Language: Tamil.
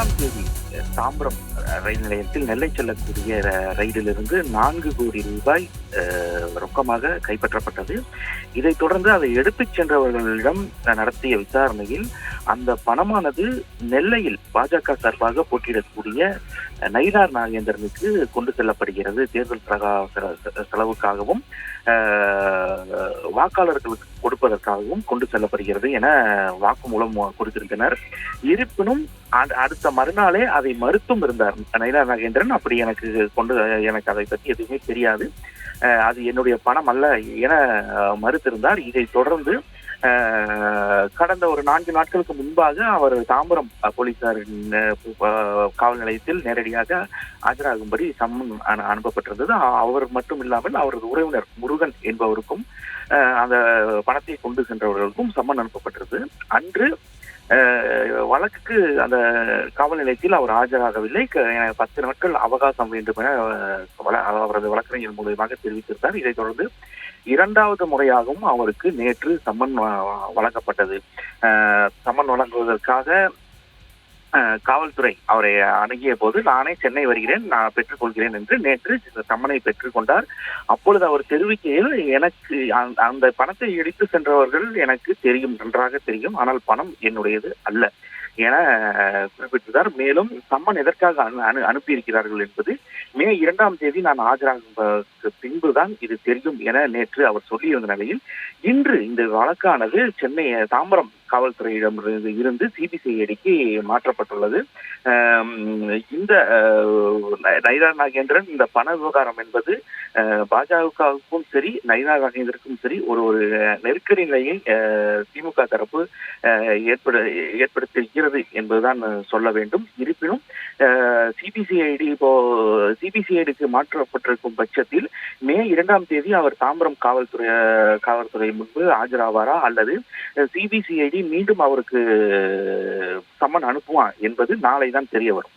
haram dedi. தாம்பரம் ரயில் நிலையத்தில் நெல்லை செல்லக்கூடிய ர- ரயிலிலிருந்து நான்கு கோடி ரூபாய் ரொக்கமாக கைப்பற்றப்பட்டது. இதைத் தொடர்ந்து அதை எடுத்துச் சென்றவர்களிடம் நடத்திய விசாரணையில் அந்த பணமானது நெல்லையில் பாஜக சார்பாக போட்டியிடக்கூடிய அஹ், நயினார் நாகேந்திரனுக்கு கொண்டு செல்லப்படுகிறது. தேர்தல் பிரகாச செலவுக்காகவும் வாக்காளர்களுக்கு கொடுப்பதற்காகவும் கொண்டு செல்லப்படுகிறது என வாக்குமூலம் கொடுத்திருந்தனர். இருப்பினும் அடுத்த மறுநாளே அதை மறுத்தும் இருந்தார் நயினார் நாகேந்திரன். அப்படி எனக்கு கொண்டு எனக்கு அதை பற்றி எதுவுமே தெரியாது. அது என்னுடைய பணம் அல்ல என மறுத்திருந்தார். இதை தொடர்ந்து கடந்த ஒரு நான்கு நாட்களுக்கு முன்பாக அவர் தாம்பரம் அஹ், போலீசாரின் காவல் நிலையத்தில் நேரடியாக ஆஜராகும்படி சம்மன் அனு- அனுப்பப்பட்டிருந்தது. அவர் மட்டும் இல்லாமல் அவரது உறவினர் முருகன் என்பவருக்கும் அந்த பணத்தை கொண்டு சென்றவர்களுக்கும் சம்மன் அனுப்பப்பட்டிருந்தது. அன்று வழக்குக்கு அந்த காவல் நிலையத்தில் அவர் ஆஜராகவில்லை. க- பத்து நாட்கள் அவகாசம் வேண்டும் என அவரது வழக்கறிஞர் மூலியமாக தெரிவித்திருந்தார். இதைத் தொடர்ந்து இரண்டாவது முறையாகவும் அவருக்கு நேற்று சம்மன் வ- வழங்கப்பட்டது. சம்மன் வழங்குவதற்காக காவல்துறை அவரை அணுகிய போது நானே சென்னை வருகிறேன் நான் பெற்றுக்கொள்கிறேன் என்று நேற்று சம்மனை பெற்றுக்கொண்டார் அப்பொழுது அவர் தெரிவிக்கையில் எனக்கு அந்த- அந்த பணத்தை எடுத்து சென்றவர்கள் எனக்கு தெரியும் நன்றாக தெரியும் ஆனால் பணம் என்னுடையது அல்ல என அஹ், குறிப்பிட்டிருந்தார். மேலும் சம்மன் எதற்காக அனு- அனு- அனுப்பியிருக்கிறார்கள் என்பது மே இரண்டாம் தேதி நான் ஆஜராகும் பின்புதான் இது தெரியும் என நேற்று அவர் சொல்லியிருந்த நிலையில் இன்று இந்த வழக்கானது சென்னை தாம்பரம் காவல்துறையிடம் இருந்து- சிபிசிஐடிக்கு மாற்றப்பட்டுள்ளது. இந்த நைனா நாகேந்திரன் இந்த பண விவகாரம் என்பது பாஜகவுக்கும் சரி நைனா நாகேந்திரக்கும் சரி ஒரு ஒரு நெருக்கடி நிலையை திமுக தரப்பு ஏற்பட ஏற்படுத்தியிருக்கிறது என்பதுதான் சொல்ல வேண்டும். இருப்பினும் சிபிசிஐடி இப்போ சிபிசிஐடிக்கு மாற்றப்பட்டிருக்கும் பட்சத்தில் மே இரண்டாம் தேதி அவர் தாம்பரம் காவல்துறை காவல்துறை முன்பு ஆஜராவாரா அல்லது சிபிசிஐடி மீண்டும் அவருக்கு சம்மன் அனுப்புவான் என்பது நாளை தான் தெரிய வரும்.